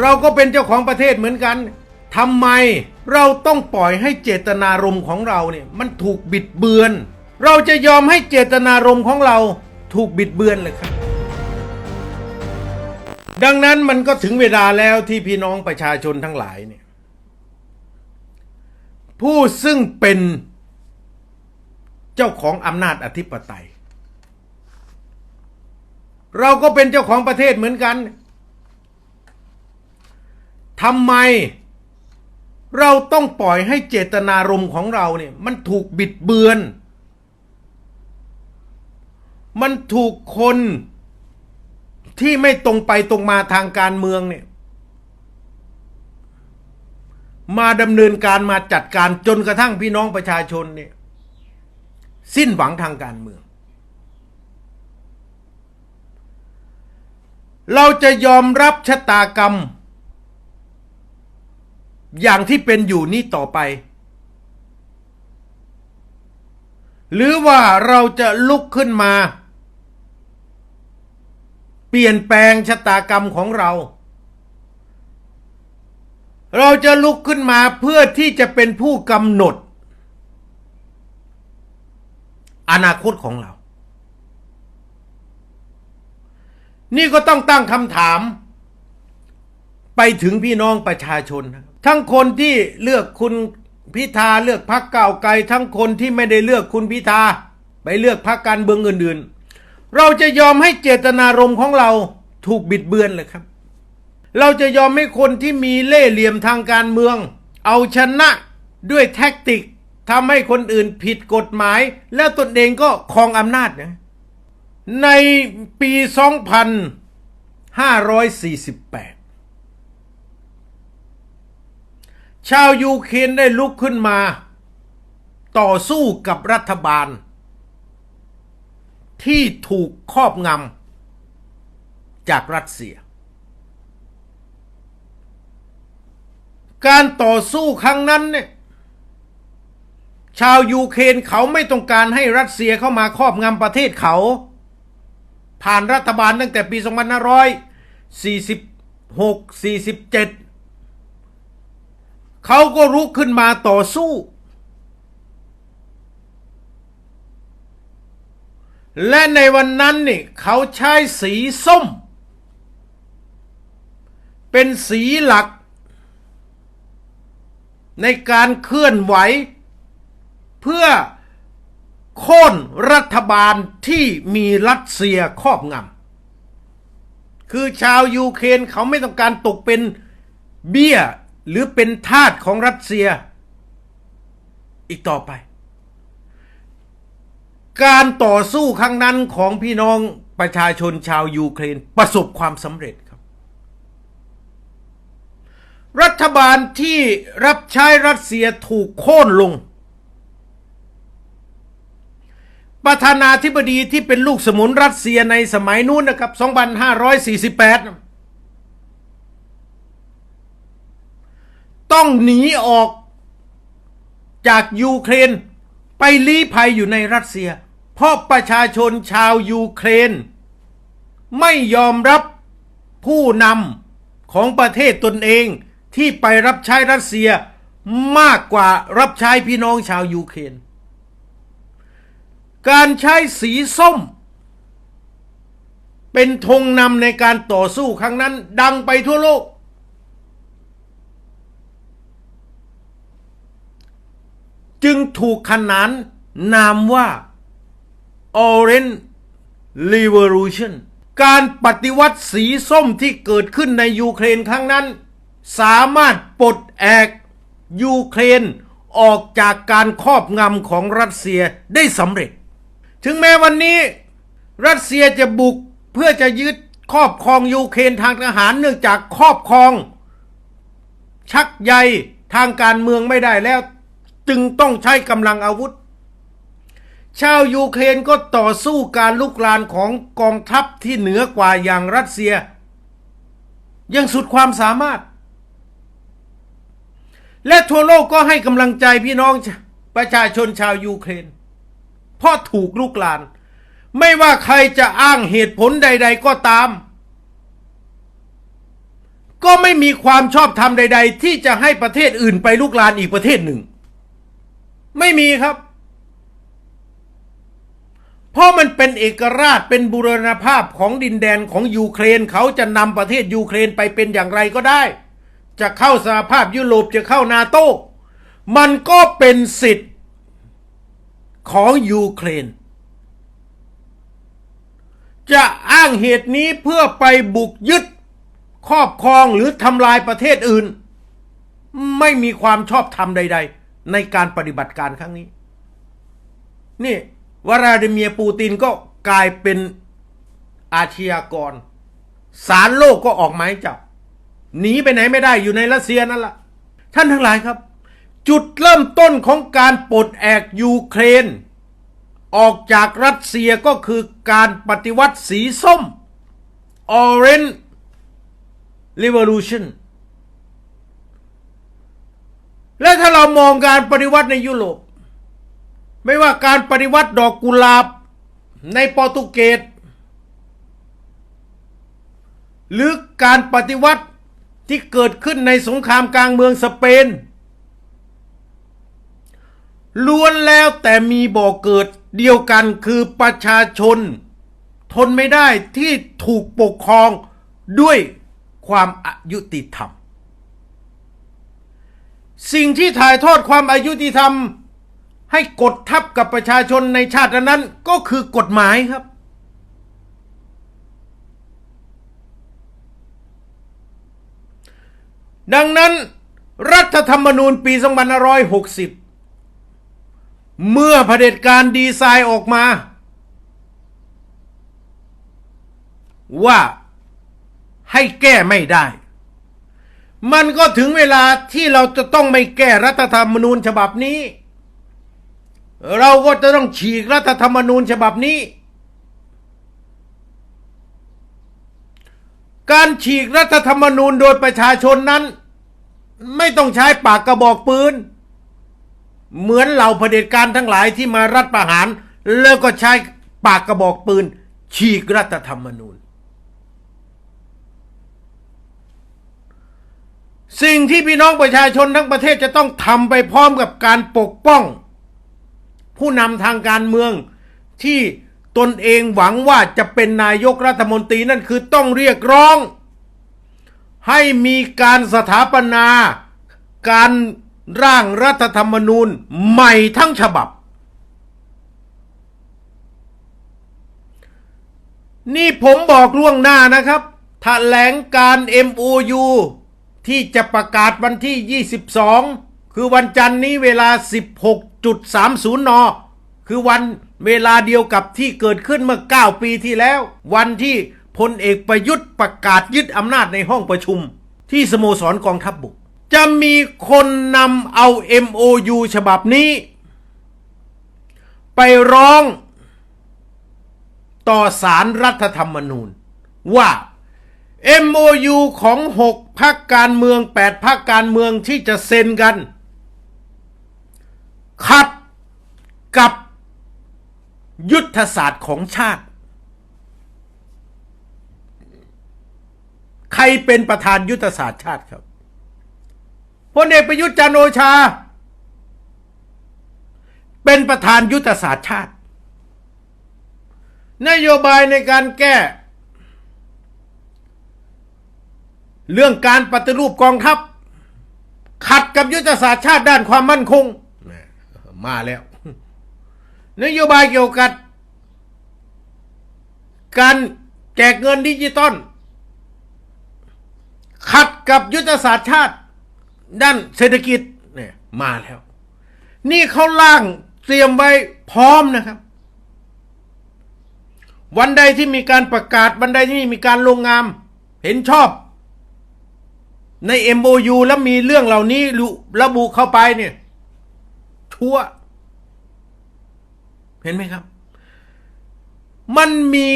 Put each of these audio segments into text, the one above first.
เราก็เป็นเจ้าของประเทศเหมือนกันทำไมเราต้องปล่อยให้เจตนารมณ์ของเราเนี่ยมันถูกบิดเบือน เราจะยอมให้เจตนารมณ์ของเราถูกบิดเบือนเลยครับ ดังนั้นมันก็ถึงเวลาแล้วที่พี่น้องประชาชนทั้งหลายเนี่ยผู้ซึ่งเป็นเจ้าของอำนาจอธิปไตย เราก็เป็นเจ้าของประเทศเหมือนกัน ทำไม เราต้องปล่อยให้เจตนารมณ์ของเราเนี่ย มันถูกบิดเบือน มันถูกคนที่ไม่ตรงไปตรงมาทางการเมืองเนี่ย มาดำเนินการมาจัดการจนกระทั่งพี่น้องประชาชนเนี่ย สิ้นหวังทางการเมือง เราจะยอมรับชะตากรรม อย่างที่เป็นอยู่นี้ต่อไป หรือว่าเราจะลุกขึ้นมา เปลี่ยนแปลงชะตากรรมของเรา เราจะลุกขึ้นมาเพื่อที่จะเป็นผู้กำหนด อนาคตของเรา นี่ก็ต้องตั้งคำถาม ไปถึงพี่น้องประชาชน ทั้งคนที่เลือกคุณพิธาเลือกพรรคก้าไกล ทั้งคนที่ไม่ได้เลือกคุณพิธาไปเลือกพรรคการเมืองอื่นๆ เราจะยอมให้เจตนารมณ์ของเราถูกบิดเบือนเลยครับ เราจะยอมให้คนที่มีเล่ห์เหลี่ยมทางการเมือง เอาชนะด้วยแท็กติกทำให้คนอื่นผิดกฎหมาย แล้วตนเองก็ครองอำนาจนะในปี 2548 ชาวยูเครนได้ลุกขึ้นมา ต่อสู้กับรัฐบาล ที่ถูกครอบงำจากรัสเซีย การต่อสู้ครั้งนั้นเนี่ยชาวยูเครนเขาไม่ต้องการให้รัสเซียเข้ามาครอบงำประเทศเขา ผ่านรัฐบาลตั้งแต่ปี 2546 47 เขาก็รุกขึ้นมาต่อสู้ และในวันนั้นนี่เขาใช้สีส้ม เป็นสีหลัก ในการเคลื่อนไหว เพื่อโค่นรัฐบาลที่มีรัสเซียครอบงำคือชาวยูเครนเขาไม่ต้องการตกเป็นเบี้ย หรือเป็นทาสของรัสเซีย อีกต่อไป การต่อสู้ครั้งนั้นของพี่น้องประชาชนชาวยูเครนประสบความสำเร็จครับ รัฐบาลที่รับใช้รัสเซียถูกโค่นลง ประธานาธิบดีที่เป็นลูกสมุนรัสเซียในสมัยนู้นนะครับ 2548 ต้องหนีออกจากยูเครน ไปลี้ภัยอยู่ในรัสเซีย เพราะประชาชนชาวยูเครน ไม่ยอมรับผู้นำของประเทศตนเองที่ไปรับใช้รัสเซียมากกว่ารับใช้พี่น้องชาวยูเครน การใช้สีส้ม เป็นธงนำในการต่อสู้ครั้งนั้นดังไปทั่วโลก จึงถูกขนานนามว่า Orange Revolution การปฏิวัติสีส้มที่เกิดขึ้นในยูเครนครั้งนั้น สามารถปลดแอกยูเครนออกจากการครอบงำของรัสเซียได้สำเร็จ ถึงแม้วันนี้รัสเซียจะบุกเพื่อจะยึดครอบครองยูเครนทางทหารเนื่องจากครอบครอง ชักใยทางการเมืองไม่ได้แล้ว จึงต้องใช้กำลังอาวุธ ชาวยูเครนก็ต่อสู้การลุกลานของกองทัพที่เหนือกว่าอย่างรัสเซีย ยังสุดความสามารถ และทั่วโลกก็ให้กำลังใจพี่น้องประชาชนชาวยูเครน เพราะถูกลุกลาน ไม่ว่าใครจะอ้างเหตุผลใด ๆ ก็ตาม ก็ไม่มีความชอบธรรมใด ๆ ที่จะให้ประเทศอื่นไปลุกลานอีกประเทศหนึ่ง ไม่มีครับ เพราะมันเป็นเอกราชเป็นบูรณภาพของดินแดนของยูเครนเขาจะนำประเทศยูเครนไปเป็นอย่างไรก็ได้ จะเข้าสหภาพยุโรปจะเข้านาโต้มันก็เป็นสิทธิ์ของยูเครน จะอ้างเหตุนี้เพื่อไปบุกยึดครอบครองหรือทำลายประเทศอื่น ไม่มีความชอบธรรมใด ๆ ในการปฏิบัติการครั้งนี้ นี่วลาดิเมียร์ปูตินก็กลายเป็นอาชญากรศาลโลกก็ออกหมายจับหนีไปไหนไม่ได้อยู่ในรัสเซียนั่นละท่านทั้งหลายครับ จุดเริ่มต้นของการปลดแอกยูเครน ออกจากรัสเซียก็คือการปฏิวัติสีส้ม Orange Revolution และถ้าเรามองการปฏิวัติในยุโรป ไม่ว่าการปฏิวัติดอกกุหลาบในโปรตุเกสหรือการปฏิวัติที่เกิดขึ้นในสงครามกลางเมืองสเปนล้วนแล้วแต่มีบ่อเกิดเดียวกันคือประชาชน ทนไม่ได้ที่ถูกปกครองด้วยความอายุติธรรม สิ่งที่ถ่ายทอดความอายุติธรรม ให้กดทับกับประชาชนในชาตินั้นก็คือกฎหมายครับ ดังนั้นรัฐธรรมนูญปี 2560 เมื่อเผด็จการดีไซน์ออกมา ว่าให้แก้ไม่ได้ มันก็ถึงเวลาที่เราจะต้องไม่แก้รัฐธรรมนูญฉบับนี้ เราก็จะต้องฉีกรัฐธรรมนูญฉบับนี้ การฉีกรัฐธรรมนูญโดยประชาชนนั้น ไม่ต้องใช้ปากกระบอกปืน เหมือนเหล่าเผด็จการทั้งหลายที่มารัฐประหาร แล้วก็ใช้ปากกระบอกปืน ฉีกรัฐธรรมนูญ สิ่งที่พี่น้องประชาชนทั้งประเทศจะต้องทำไปพร้อมกับการปกป้อง ผู้นำทางการเมืองที่ตนเองหวังว่าจะเป็นนายกรัฐมนตรีนั่นคือต้องเรียกร้อง ให้มีการสถาปนา การร่างรัฐธรรมนูญใหม่ทั้งฉบับ นี่ผมบอกล่วงหน้านะครับแถลงการ MOU ที่จะประกาศวันที่ 22 คือวันจันทร์นี้เวลา 16.30 น คือวันเวลาเดียวกับที่เกิดขึ้นเมื่อ 9 ปีที่แล้ว วันที่พลเอกประยุทธ์ประกาศยึดอำนาจในห้องประชุม ที่สโมสรกองทัพบบกจะมีคนนำเอา MOU ฉบับนี้ ไปร้องต่อสารรัฐธรรมนูญว่า MOU ของ 6พักการเมือง 8พักการเมืองที่จะเซ็นกัน ขัดกับยุทธศาสตร์ของชาติ ใครเป็นประธานยุทธศาสตร์ชาติครับพลเอกประยุทธ์จันโอชา เป็นประธานยุทธศาสตร์ชาติ นโยบายในการแก้ เรื่องการปฏิรูปกองทัพ ขัดกับยุทธศาสตร์ชาติด้านความมั่นคง มาแล้ว นโยบายเกี่ยวกับการแจกเงินดิจิตอลขัดกับยุทธศาสตร์ชาติ ด้านเศรษฐกิจเนี่ยมาแล้ว นี่เขาล่างเตรียมไว้พร้อมนะครับ วันใดที่มีการประกาศวันใดที่มีการลงงาม เห็นชอบ ใน MOU แล้วมีเรื่องเหล่านี้ระบุเข้าไปเนี่ย ทั่ว เห็นไหมครับ มันมี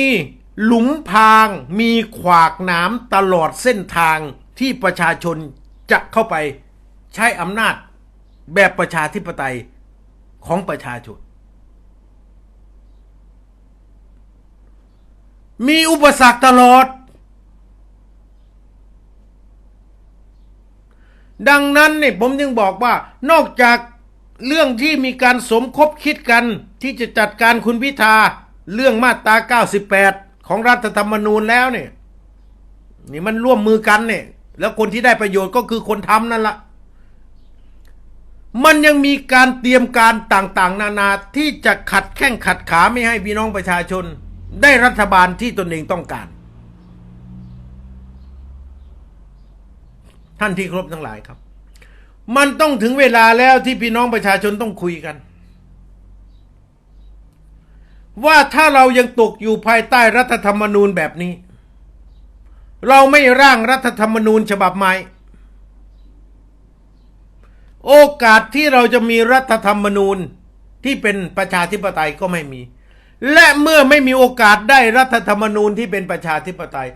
หลุมพราง มีขวากหนามตลอดเส้นทางที่ประชาชนจะเข้าไปใช้อำนาจแบบประชาธิปไตยของประชาชน มีอุปสรรคตลอด ดังนั้นเนี่ยผมจึงบอกว่านอกจากเรื่องที่มีการสมคบคิดกันที่จะจัดการคุณพิธาเรื่องมาตรา 98 ของรัฐธรรมนูญแล้วเนี่ยนี่มันร่วมมือกันเนี่ย แล้วคนที่ได้ประโยชน์ก็คือคนทำนั่นละมันยังมีการเตรียมการต่างๆ นานาที่จะขัดแข้งขัดขาไม่ให้พี่น้องประชาชน ได้รัฐบาลที่ตนเองต้องการ ท่านที่เคารพทั้งหลายครับ มันต้องถึงเวลาแล้วที่พี่น้องประชาชนต้องคุยกัน ว่าถ้าเรายังตกอยู่ภายใต้รัฐธรรมนูญแบบนี้ เราไม่ร่างรัฐธรรมนูญฉบับใหม่โอกาสที่เราจะมีรัฐธรรมนูญที่เป็นประชาธิปไตยก็ไม่มี และเมื่อไม่มีโอกาสได้รัฐธรรมนูญที่เป็นประชาธิปไตย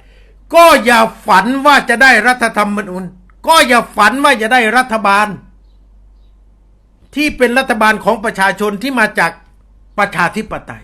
ก็อย่าฝันว่าจะได้รัฐธรรมนูญ ก็อย่าฝันว่าจะได้รัฐบาล ที่เป็นรัฐบาลของประชาชนที่มาจากประชาธิปไตย